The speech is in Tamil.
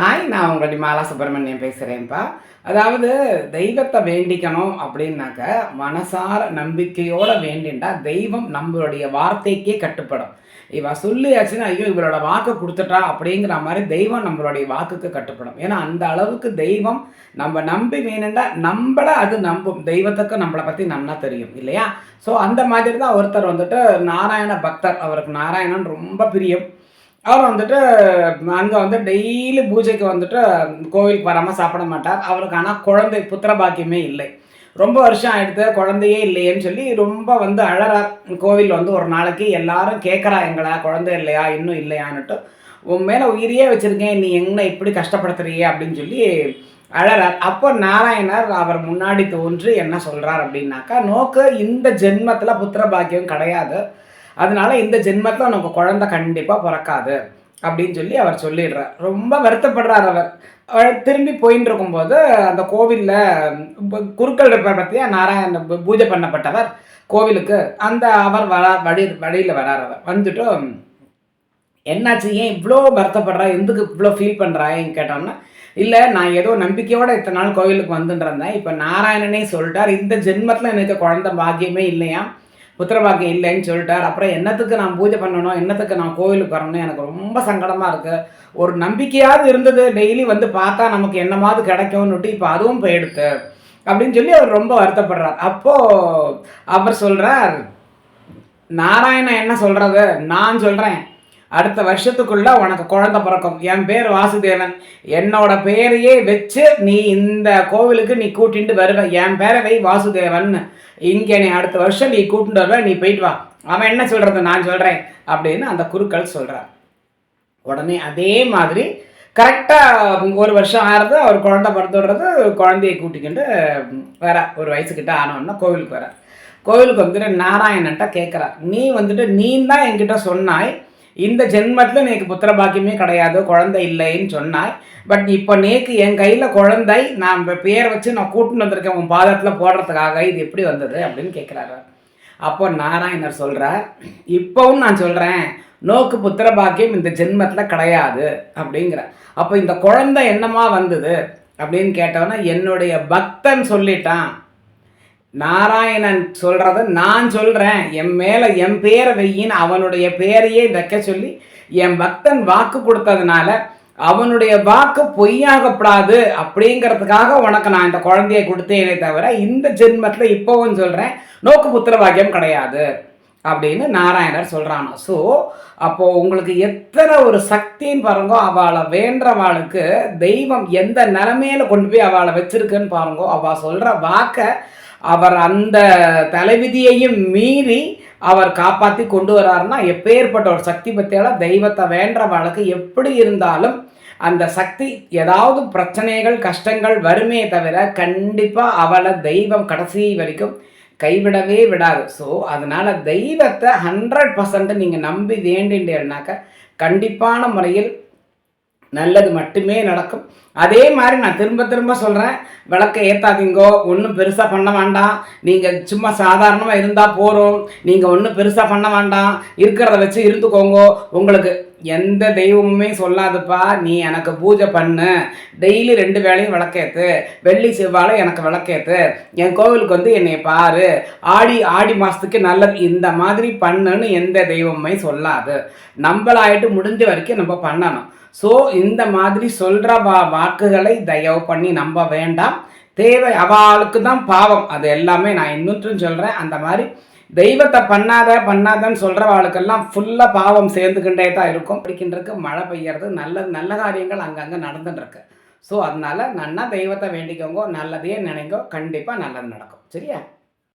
ஹாய் நான் உங்கள் மாலா சுப்பிரமணியம் பேசுகிறேன்ப்பா அதாவது தெய்வத்தை வேண்டிக்கணும் அப்படின்னாக்க மனசார நம்பிக்கையோட வேண்டிண்டா தெய்வம் நம்மளுடைய வார்த்தைக்கே கட்டுப்படும். இவ சொல்லியாச்சுன்னா ஐயோ இவளோட வாக்கு கொடுத்துட்டா அப்படிங்கிற மாதிரி தெய்வம் நம்மளுடைய வாக்குக்கு கட்டுப்படும். ஏன்னா அந்த அளவுக்கு தெய்வம் நம்ம நம்பி வேணுண்டா நம்மள அது நம்பும். தெய்வத்துக்கு நம்மளை பற்றி நல்லா தெரியும் இல்லையா? ஸோ அந்த மாதிரி தான் ஒருத்தர் வந்துட்டு நாராயண பக்தர். அவருக்கு நாராயணன் ரொம்ப பிரியம். அவர் வந்துட்டு அங்கே வந்து டெய்லி பூஜைக்கு வந்துட்டு கோவிலுக்கு வராமல் சாப்பிட மாட்டார். அவருக்கு ஆனால் குழந்தை புத்திர பாக்கியமே இல்லை. ரொம்ப வருஷம் ஆயிடுத்து குழந்தையே இல்லையேன்னு சொல்லி ரொம்ப வந்து அழறார். கோவில் வந்து ஒரு நாளைக்கு எல்லாரும் கேட்குறா எங்களா குழந்தை இல்லையா? இன்னும் இல்லையான்னுட்டு. உன் மேலே உயிரியே வச்சுருக்கேன் நீ எங்களை இப்படி கஷ்டப்படுத்துறியே? அப்படின்னு சொல்லி அழறார். அப்போ நாராயணர் அவர் முன்னாடி தோன்றி என்ன சொல்கிறார் அப்படின்னாக்கா நோக்கு இந்த ஜென்மத்தில் புத்திர பாக்கியம் கிடையாது. அதனால இந்த ஜென்மத்தில் உனக்கு குழந்தை கண்டிப்பாக பிறக்காது அப்படின்னு சொல்லி அவர் சொல்லிடுறார். ரொம்ப வருத்தப்படுறார் அவர். அவர் திரும்பி போயின்னு இருக்கும்போது அந்த கோவிலில் குருக்கள் இருப்பார் பற்றியா நாராயண பூஜை பண்ணப்பட்டவர் கோவிலுக்கு. அந்த அவர் வரா வழி வழியில் வரார் அவர். வந்துட்டு என்னாச்சு? ஏன் இவ்வளோ வருத்தப்படுறா? எதுக்கு இவ்வளோ ஃபீல் பண்ணுறான்னு கேட்டோம்னா இல்லை நான் ஏதோ நம்பிக்கையோடு இத்தனை நாள் கோவிலுக்கு வந்துட்டுருந்தேன் இப்போ நாராயணனே சொல்லிட்டார். இந்த ஜென்மத்தில் எனக்கு குழந்த பாக்கியமே இல்லையா புத்திர இல்லைன்னு சொல்லிட்டார். அப்புறம் என்னத்துக்கு நான் பூஜை பண்ணணும்? என்னத்துக்கு நான் கோவிலுக்கு வரணும்? எனக்கு ரொம்ப சங்கடமாக இருக்குது ஒரு நம்பிக்கையாவது இருந்தது. டெய்லி வந்து பார்த்தா நமக்கு என்னமாவது கிடைக்கும்னுட்டு இப்போ அதுவும் போயிடுத்து. அப்படின்னு சொல்லி அவர் ரொம்ப வருத்தப்படுறார். அப்போது அவர் சொல்கிறார் நாராயணன் என்ன சொல்கிறது நான் சொல்கிறேன் அடுத்த வருஷத்துக்குள்ள உனக்கு குழந்தை பிறக்கும். என் பேர் வாசுதேவன். என்னோட பேரையே வச்சு நீ இந்த கோவிலுக்கு நீ கூட்டிட்டு வருவ. என் பேரை வை வாசுதேவன். இங்கே நீ அடுத்த வருஷம் நீ கூட்டிட்டு வருவ. நீ போயிட்டு வா. அவன் என்ன சொல்றது? நான் சொல்றேன். அப்படின்னு அந்த குருக்கள் சொல்றார். உடனே அதே மாதிரி கரெக்டாக ஒரு வருஷம் ஆறுது அவர் குழந்தை பிறந்துடுறது குழந்தையை கூட்டிக்கிட்டு வர ஒரு வயசுக்கிட்ட ஆனவொன்னா கோவிலுக்கு வர கோவிலுக்கு வந்துட்டு நாராயணன்ட்ட கேட்குறா நீ வந்துட்டு நீ தான் என்கிட்ட சொன்னாய். இந்த ஜென்மத்தில் நேக்கு புத்திர பாக்கியமே கிடையாது குழந்தை இல்லைன்னு சொன்னாய். பட் இப்போ நேக்கு என் கையில் குழந்தை நான் இப்ப பேர் வச்சு நான் கூட்டின்னு வந்திருக்கேன் உன் பாதத்தில் போடுறதுக்காக இது எப்படி வந்தது அப்படின்னு கேட்குறாரு அப்போ நாராயணர் சொல்கிறார் இப்போவும் நான் சொல்கிறேன் நோக்கு புத்திர பாக்கியம் இந்த ஜென்மத்தில் கிடையாது அப்படிங்கிற அப்போ இந்த குழந்தை என்னமா வந்தது அப்படின்னு கேட்டோன்னா என்னுடைய பக்தன் சொல்லிட்டான் நாராயணன் சொல்கிறத நான் சொல்கிறேன் என் மேலே என் பேரை வெய்யின் அவனுடைய பேரையே வைக்க சொல்லி என் பக்தன் வாக்கு கொடுத்ததுனால அவனுடைய வாக்கு பொய்யாகப்படாது அப்படிங்கிறதுக்காக உனக்கு நான் இந்த குழந்தையை கொடுத்தேனே தவிர இந்த ஜென்மத்தில் இப்போவும் சொல்கிறேன் நோக்கு புத்திர பாக்கியம் கிடையாது அப்படின்னு நாராயணர் சொல்கிறானோ ஸோ அப்போது உங்களுக்கு எத்தனை ஒரு சக்தின்னு பாருங்கோ அவளை வேண்டவாளுக்கு தெய்வம் எந்த நிலமையில கொண்டு போய் அவளை வச்சிருக்குன்னு பாருங்கோ அவள் சொல்கிற வாக்கை அவர் அந்த தலைவிதியையும் மீறி அவர் காப்பாற்றி கொண்டு வராருன்னா எப்பேற்பட்ட ஒரு சக்தி பற்றியால தெய்வத்தை வேண்ட வழக்கு எப்படி இருந்தாலும் அந்த சக்தி ஏதாவது பிரச்சனைகள் கஷ்டங்கள் வருமே தவிர கண்டிப்பாக அவளை தெய்வம் கடைசி வரைக்கும் கைவிடவே விடாது. ஸோ அதனால் தெய்வத்தை ஹண்ட்ரட் பர்சன்ட் நீங்கள் நம்பி வேண்டின்றீங்கனாக்க கண்டிப்பான முறையில் நல்லது மட்டுமே நடக்கும். அதே மாதிரி நான் திரும்ப திரும்ப சொல்கிறேன் விளக்கை ஏற்றாதீங்கோ ஒன்றும் பெருசாக பண்ண வேண்டாம். நீங்கள் சும்மா சாதாரணமாக இருந்தால் போகிறோம் நீங்கள் ஒன்றும் பெருசாக பண்ண வேண்டாம். இருக்கிறத வச்சு இருந்துக்கோங்க. உங்களுக்கு எந்த தெய்வமுமே சொல்லாதுப்பா நீ எனக்கு பூஜை பண்ணு. டெய்லி ரெண்டு வேளையும் விளக்கேற்று வெள்ளி செவ்வாழை எனக்கு விளக்கேற்று என் கோவிலுக்கு வந்து என்னை பாரு. ஆடி ஆடி மாதத்துக்கு நல்லது. இந்த மாதிரி பண்ணுன்னு எந்த தெய்வமுமே சொல்லாது. நம்மளாயிட்டு முடிஞ்ச வரைக்கும் நம்ம பண்ணணும். ஸோ இந்த மாதிரி சொல்கிற வா வாக்குகளை தயவு பண்ணி நம்ப வேண்டாம். தேவை அவளுக்கு தான் பாவம். அது எல்லாமே நான் இன்னொன்றும் சொல்கிறேன் அந்த மாதிரி தெய்வத்தை பண்ணாத பண்ணாதன்னு சொல்கிறவாளுக்கெல்லாம் ஃபுல்லாக பாவம் சேர்ந்துக்கிட்டே தான் இருக்கும். பிடிக்கின்றதுக்கு மழை பெய்யறது நல்ல நல்ல காரியங்கள் அங்கங்கே நடந்துட்டுருக்கு. ஸோ அதனால நன்னா தெய்வத்தை வேண்டிக்கோங்க நல்லதையே நினைங்கோ கண்டிப்பாக நல்லது நடக்கும். சரியா?